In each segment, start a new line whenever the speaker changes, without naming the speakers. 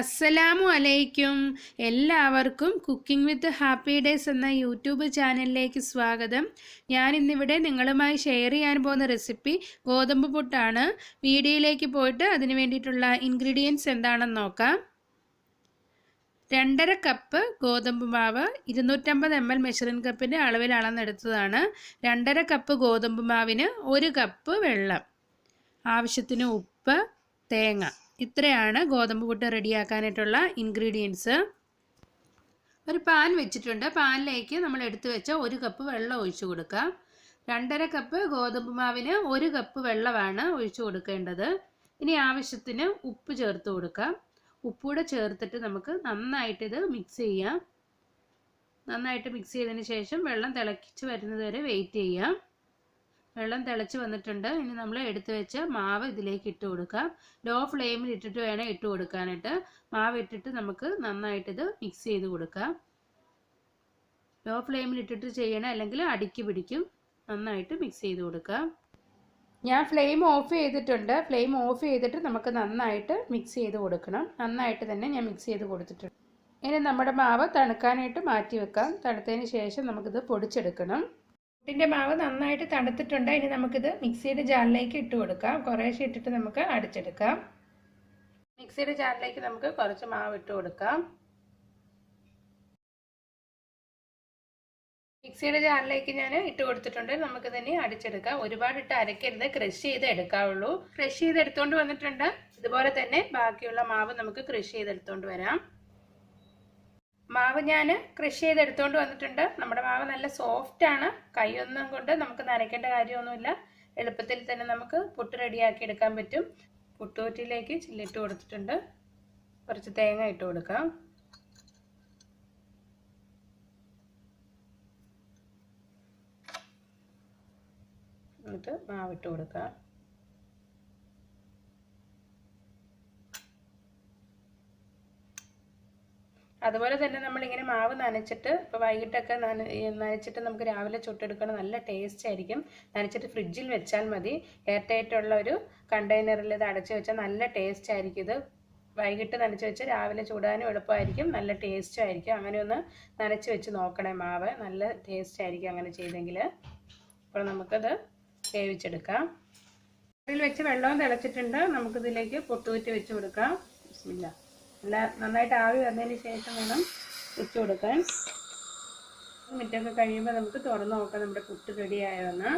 അസ്സലാമു അലൈക്കും. എല്ലാവർക്കും കുക്കിംഗ് വിത്ത് ഹാപ്പി ഡേയ്സ് എന്ന യൂട്യൂബ് ചാനലിലേക്ക് സ്വാഗതം. ഞാൻ ഇന്നിവിടെ നിങ്ങളുമായി ഷെയർ ചെയ്യാൻ പോകുന്ന റെസിപ്പി ഗോതമ്പ് പുട്ടാണ്. വീഡിയോയിലേക്ക് പോയിട്ട് അതിന് വേണ്ടിയിട്ടുള്ള ഇൻഗ്രീഡിയൻസ് എന്താണെന്ന് നോക്കാം. രണ്ടര കപ്പ് ഗോതമ്പ് മാവ് ഇരുന്നൂറ്റമ്പത് എം എൽ മെഷറിംഗ് കപ്പിന്റെ അളവിൽ അളന്നെടുത്തതാണ് രണ്ടര കപ്പ് ഗോതമ്പ് മാവിന് ഒരു കപ്പ് വെള്ളം. ആവശ്യത്തിന് ഉപ്പ് തേങ്ങ. ഇത്രയാണ് ഗോതമ്പ് പുട്ട് റെഡിയാക്കാനായിട്ടുള്ള ഇൻഗ്രീഡിയൻസ് ഒരു പാൻ വെച്ചിട്ടുണ്ട്. പാനിലേക്ക് നമ്മൾ എടുത്തു വെച്ച ഒരു കപ്പ് വെള്ളം ഒഴിച്ചു കൊടുക്കുക. രണ്ടര കപ്പ് ഗോതമ്പ് മാവിന് ഒരു കപ്പ് വെള്ളമാണ് ഒഴിച്ചു കൊടുക്കേണ്ടത്. ഇനി ആവശ്യത്തിന് ഉപ്പ് ചേർത്ത് കൊടുക്കാം. ഉപ്പൂടെ ചേർത്തിട്ട് നമുക്ക് നന്നായിട്ട് ഇത് മിക്സ് ചെയ്യാം. നന്നായിട്ട് മിക്സ് ചെയ്തതിന് ശേഷം വെള്ളം തിളക്കിച്ച് വരുന്നത് വരെ വെയിറ്റ് ചെയ്യാം. വെള്ളം തിളച്ച് വന്നിട്ടുണ്ട്. ഇനി നമ്മൾ എടുത്തു വെച്ച മാവ് ഇതിലേക്ക് ഇട്ട് കൊടുക്കാം ലോ ഫ്ലെയിമിൽ ഇട്ടിട്ട് വേണം ഇട്ട് കൊടുക്കാനായിട്ട്. മാവ് ഇട്ടിട്ട് നമുക്ക് നന്നായിട്ട് ഇത് മിക്സ് ചെയ്ത് കൊടുക്കാം. ലോ ഫ്ലെയിമിൽ ഇട്ടിട്ട് ചെയ്യണം അല്ലെങ്കിൽ അടിക്ക് പിടിക്കും. നന്നായിട്ട് മിക്സ് ചെയ്ത് കൊടുക്കാം ഞാൻ ഫ്ലെയിം ഓഫ് ചെയ്തിട്ടുണ്ട്. ഫ്ലെയിം ഓഫ് ചെയ്തിട്ട് നമുക്ക് നന്നായിട്ട് മിക്സ് ചെയ്ത് കൊടുക്കണം. നന്നായിട്ട് തന്നെ ഞാൻ മിക്സ് ചെയ്ത് കൊടുത്തിട്ടുണ്ട്. ഇനി നമ്മുടെ മാവ് തണുക്കാനായിട്ട് മാറ്റി വെക്കാം. തണുത്തതിന് ശേഷം നമുക്കിത് പൊടിച്ചെടുക്കണം. പുട്ടിന്റെ മാവ് നന്നായിട്ട് തണുത്തിട്ടുണ്ട്. ഇനി നമുക്കിത് മിക്സിയുടെ ജാറിലേക്ക് ഇട്ട് കൊടുക്കാം. കുറേശ്ശെ ഇട്ടിട്ട് നമുക്ക് അടിച്ചെടുക്കാം. മിക്സിയുടെ ജാറിലേക്ക് നമുക്ക് കുറച്ച് മാവ് ഇട്ട് കൊടുക്കാം. മിക്സിയുടെ ജാറിലേക്ക് ഞാൻ ഇട്ട് കൊടുത്തിട്ടുണ്ട്. നമുക്ക് തന്നെ അടിച്ചെടുക്കാം. ഒരുപാട് ഇട്ട് അരക്കരുത്. ക്രഷ് ചെയ്ത് എടുക്കാവുള്ളൂ. ക്രഷ് ചെയ്ത് എടുത്തുകൊണ്ട് വന്നിട്ടുണ്ട്. ഇതുപോലെ തന്നെ ബാക്കിയുള്ള മാവ് നമുക്ക് ക്രഷ് ചെയ്ത് എടുത്തുകൊണ്ട് വരാം. മാവ് ഞാൻ കൃഷി ചെയ്ത് എടുത്തുകൊണ്ട് വന്നിട്ടുണ്ട്. നമ്മുടെ മാവ് നല്ല സോഫ്റ്റ് ആണ്. കൈയൊന്നും കൊണ്ട് നമുക്ക് നനയ്ക്കേണ്ട കാര്യമൊന്നുമില്ല. എളുപ്പത്തിൽ തന്നെ നമുക്ക് പുട്ട് റെഡിയാക്കി എടുക്കാൻ പറ്റും. പുട്ടുകൂറ്റിലേക്ക് ചില്ലിട്ട് കൊടുത്തിട്ടുണ്ട്. കുറച്ച് തേങ്ങ ഇട്ട് കൊടുക്കാം. എന്നിട്ട് മാവിട്ട് കൊടുക്കാം. അതുപോലെ തന്നെ നമ്മളിങ്ങനെ മാവ് നനച്ചിട്ട് ഇപ്പോൾ വൈകിട്ടൊക്കെ നന നനച്ചിട്ട് നമുക്ക് രാവിലെ ചുട്ടെടുക്കണം നല്ല ടേസ്റ്റ് ആയിരിക്കും. നനച്ചിട്ട് ഫ്രിഡ്ജിൽ വെച്ചാൽ മതി. എയർ ടൈറ്റുള്ള ഒരു കണ്ടെയ്നറിൽ ഇത് അടച്ചു വെച്ചാൽ നല്ല ടേസ്റ്റ് ആയിരിക്കും ഇത്. വൈകിട്ട് നനച്ച് വെച്ച് രാവിലെ ചൂടാനും എളുപ്പമായിരിക്കും. നല്ല ടേസ്റ്റും ആയിരിക്കും. അങ്ങനെ ഒന്ന് നനച്ച് വെച്ച് നോക്കണേ മാവ്. നല്ല ടേസ്റ്റ് ആയിരിക്കും അങ്ങനെ ചെയ്തെങ്കിൽ. അപ്പോൾ നമുക്കത് വേവിച്ചെടുക്കാം. അതിൽ വെച്ച് വെള്ളവും തിളച്ചിട്ടുണ്ട്. നമുക്കിതിലേക്ക് പൊട്ടുകുറ്റി വെച്ച് കൊടുക്കാം. ബിസ്മില്ല. നല്ല നന്നായിട്ട് ആവി വന്നതിന് ശേഷം വേണം വെച്ച് കൊടുക്കാൻ. മിനിറ്റൊക്കെ കഴിയുമ്പോൾ നമുക്ക് തുറന്ന് നോക്കാം നമ്മുടെ പുട്ട് റെഡി ആയതെന്ന്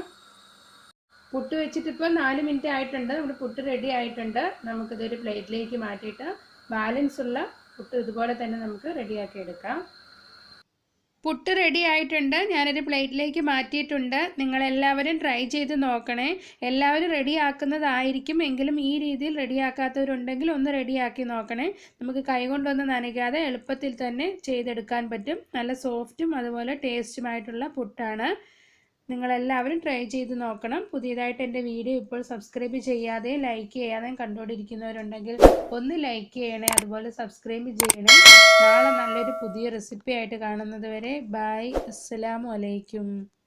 പുട്ട് വെച്ചിട്ട് ഇപ്പോൾ നാല് മിനിറ്റ് ആയിട്ടുണ്ട്. നമ്മുടെ പുട്ട് റെഡി ആയിട്ടുണ്ട്. നമുക്കിതൊരു പ്ലേറ്റിലേക്ക് മാറ്റിയിട്ട് ബാലൻസ് ഉള്ള പുട്ട് ഇതുപോലെ തന്നെ നമുക്ക് റെഡിയാക്കി എടുക്കാം. പുട്ട് റെഡി ആയിട്ടുണ്ട്. ഞാനൊരു പ്ലേറ്റിലേക്ക് മാറ്റിയിട്ടുണ്ട്. നിങ്ങളെല്ലാവരും ട്രൈ ചെയ്ത് നോക്കണേ. എല്ലാവരും റെഡി ആക്കുന്നതായിരിക്കും. എങ്കിലും ഈ രീതിയിൽ റെഡിയാക്കാത്തവരുണ്ടെങ്കിൽ ഒന്ന് റെഡിയാക്കി നോക്കണേ. നമുക്ക് കൈകൊണ്ടൊന്നും നനയ്ക്കാതെ എളുപ്പത്തിൽ തന്നെ ചെയ്തെടുക്കാൻ പറ്റും. നല്ല സോഫ്റ്റും അതുപോലെ ടേസ്റ്റുമായിട്ടുള്ള പുട്ടാണ്. നിങ്ങളെല്ലാവരും ട്രൈ ചെയ്ത് നോക്കണം. പുതിയതായിട്ട് എന്റെ വീഡിയോ ഇപ്പോൾ സബ്സ്ക്രൈബ് ചെയ്യാതെ ലൈക്ക് ചെയ്യാതെ കണ്ടുകൊണ്ടിരിക്കുന്നവരുണ്ടെങ്കിൽ ഒന്ന് ലൈക്ക് ചെയ്യണേ അതുപോലെ സബ്സ്ക്രൈബ് ചെയ്യണേ. നാളെ നല്ലൊരു പുതിയ റെസിപ്പി ആയിട്ട് കാണുന്നത് വരെ ബായ് അസ്സലാമു അലൈക്കും.